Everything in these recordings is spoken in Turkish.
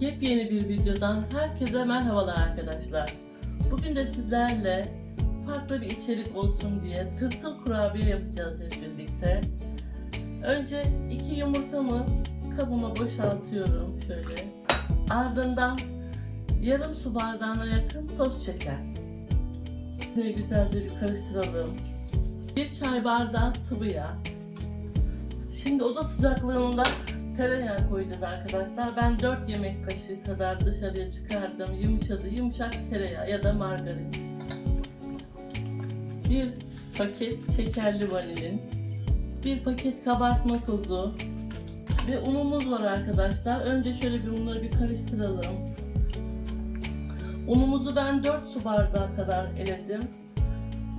Yepyeni bir videodan herkese merhabalar arkadaşlar. Bugün de sizlerle farklı bir içerik olsun diye tırtıl kurabiye yapacağız hep birlikte. Önce iki yumurtamı kabıma boşaltıyorum şöyle. Ardından yarım su bardağına yakın toz şeker. Yine güzelce bir karıştıralım. Bir çay bardağı sıvı yağ. Şimdi oda sıcaklığında tereyağı koyacağız arkadaşlar. Ben 4 yemek kaşığı kadar dışarıya çıkardım. Yumuşadı yumuşak tereyağı ya da margarin. Bir paket şekerli vanilin. Bir paket kabartma tozu. Ve unumuz var arkadaşlar. Önce şöyle bir unları bir karıştıralım. Unumuzu ben 4 su bardağı kadar eledim.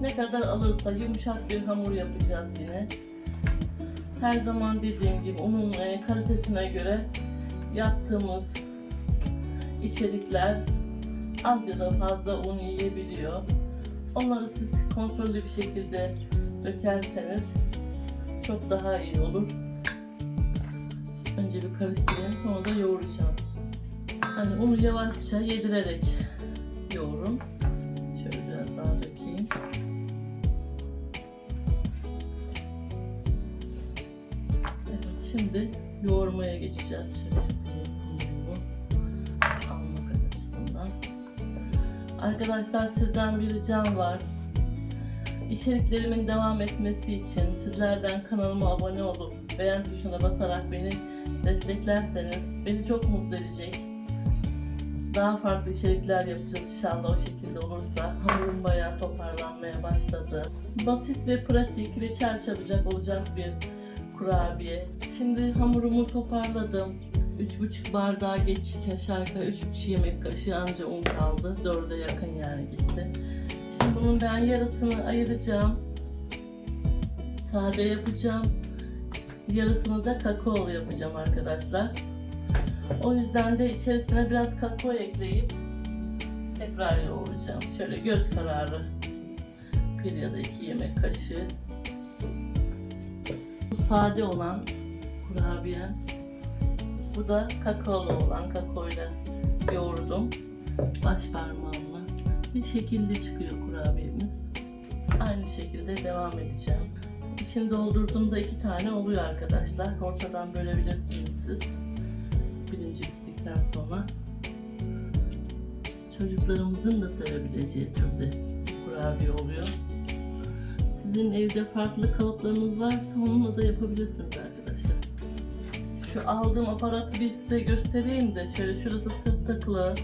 Ne kadar alırsa yumuşak bir hamur yapacağız yine. Her zaman dediğim gibi unun e, kalitesine göre yaptığımız içerikler az ya da fazla un yiyebiliyor. Onları siz kontrollü bir şekilde dökerseniz çok daha iyi olur. Önce bir karıştırayım sonra da yoğuracağım. Hani unu yavaşça yedirerek yoğurun. Şöyle biraz daha dökeyim. Şimdi yoğurmaya geçeceğiz. Şöyle yapayım almak açısından. Arkadaşlar sizden bir ricam var. İçeriklerimin devam etmesi için sizlerden kanalıma abone olup beğen tuşuna basarak beni desteklerseniz beni çok mutlu edecek. Daha farklı içerikler yapacağız inşallah o şekilde olursa. Hamurum bayağı toparlanmaya başladı. Basit ve pratik ve çarçabucak olacak bir kurabiye. Şimdi hamurumu toparladım. 3,5 bardağa geç aşağı yukarı 3,5 yemek kaşığı anca un kaldı. 4'e yakın yani gitti. Şimdi bunun ben yarısını ayıracağım. Sade yapacağım. Yarısını da kakaolu yapacağım arkadaşlar. O yüzden de içerisine biraz kakao ekleyip tekrar yoğuracağım. Şöyle göz kararı bir ya da iki yemek kaşığı. Bu sade olan kurabiye. Bu da kakaolu olan kakaoyla yoğurdum. Baş parmağımla. Bir şekilde çıkıyor kurabiyemiz. Aynı şekilde devam edeceğim. İçini doldurduğumda iki tane oluyor arkadaşlar. Ortadan bölebilirsiniz siz. Birinci bittikten sonra. Çocuklarımızın da sevebileceği türde kurabiye oluyor. Sizin evde farklı kalıplarınız varsa onunla da yapabilirsiniz arkadaşlar. Şu aldığım aparatı bir size göstereyim de şöyle şurası tırtıklı.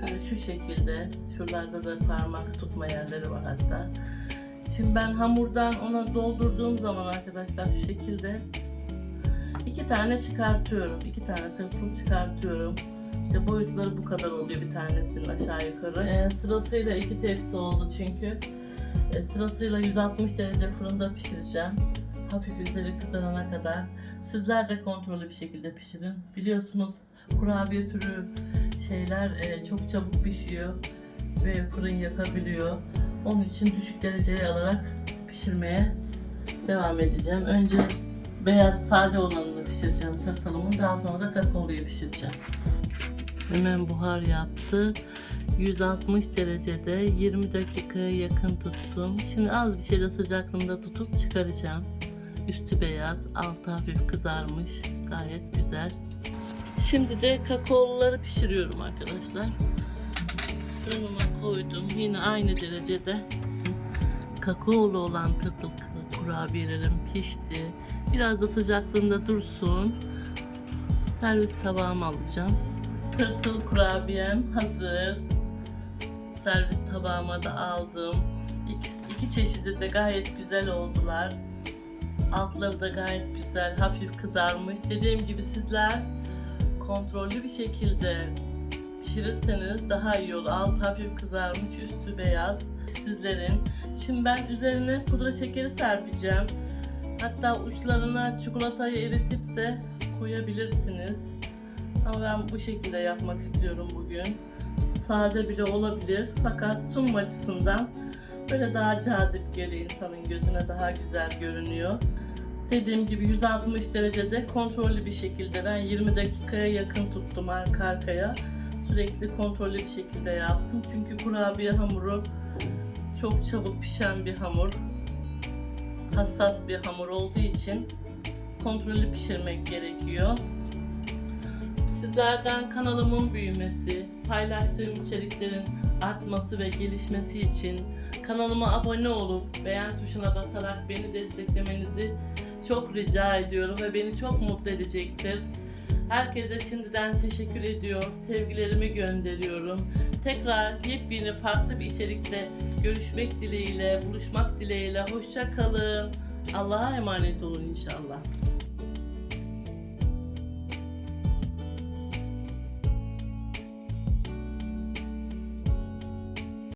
Şöyle şu şekilde. Şuralarda da parmak tutma yerleri var hatta. Şimdi ben hamurdan ona doldurduğum zaman arkadaşlar şu şekilde iki tane çıkartıyorum. iki tane tırtıl çıkartıyorum. İşte boyutları bu kadar oluyor bir tanesinin aşağı yukarı. Ee, sırasıyla iki tepsi oldu çünkü. Ee, sırasıyla 160 derece fırında pişireceğim. Hafif üzeri kızarana kadar. Sizler de kontrollü bir şekilde pişirin. Biliyorsunuz kurabiye türü şeyler e, çok çabuk pişiyor ve fırın yakabiliyor. Onun için düşük dereceye alarak pişirmeye devam edeceğim. Önce beyaz sade olanını pişireceğim tırtılımın. Daha sonra da kakaoluyu pişireceğim. Hemen buhar yaptı. 160 derecede 20 dakikaya yakın tuttum. Şimdi az bir şeyde sıcaklığında tutup çıkaracağım. Üstü beyaz, altı hafif kızarmış. Gayet güzel. Şimdi de kakaoluları pişiriyorum arkadaşlar. Fırınıma koydum. Yine aynı derecede kakaolu olan tırtıl kurabiyelerim pişti. Biraz da sıcaklığında dursun. Servis tabağıma alacağım. Tırtıl kurabiyem hazır. Servis tabağıma da aldım. İki, iki çeşidi de gayet güzel oldular. Altları da gayet güzel, hafif kızarmış. Dediğim gibi sizler kontrollü bir şekilde pişirirseniz daha iyi olur. Alt hafif kızarmış, üstü beyaz. Sizlerin. Şimdi ben üzerine pudra şekeri serpeceğim. Hatta uçlarına çikolatayı eritip de koyabilirsiniz. Ama ben bu şekilde yapmak istiyorum bugün. Sade bile olabilir. Fakat sunum açısından böyle daha cazip geliyor insanın gözüne daha güzel görünüyor. Dediğim gibi 160 derecede kontrollü bir şekilde ben 20 dakikaya yakın tuttum arka arkaya. Sürekli kontrollü bir şekilde yaptım. Çünkü kurabiye hamuru çok çabuk pişen bir hamur. Hassas bir hamur olduğu için kontrollü pişirmek gerekiyor. Sizlerden kanalımın büyümesi, paylaştığım içeriklerin artması ve gelişmesi için kanalıma abone olup beğen tuşuna basarak beni desteklemenizi çok rica ediyorum ve beni çok mutlu edecektir. Herkese şimdiden teşekkür ediyor, sevgilerimi gönderiyorum. Tekrar yepyeni farklı bir içerikte görüşmek dileğiyle, buluşmak dileğiyle. Hoşça kalın. Allah'a emanet olun inşallah.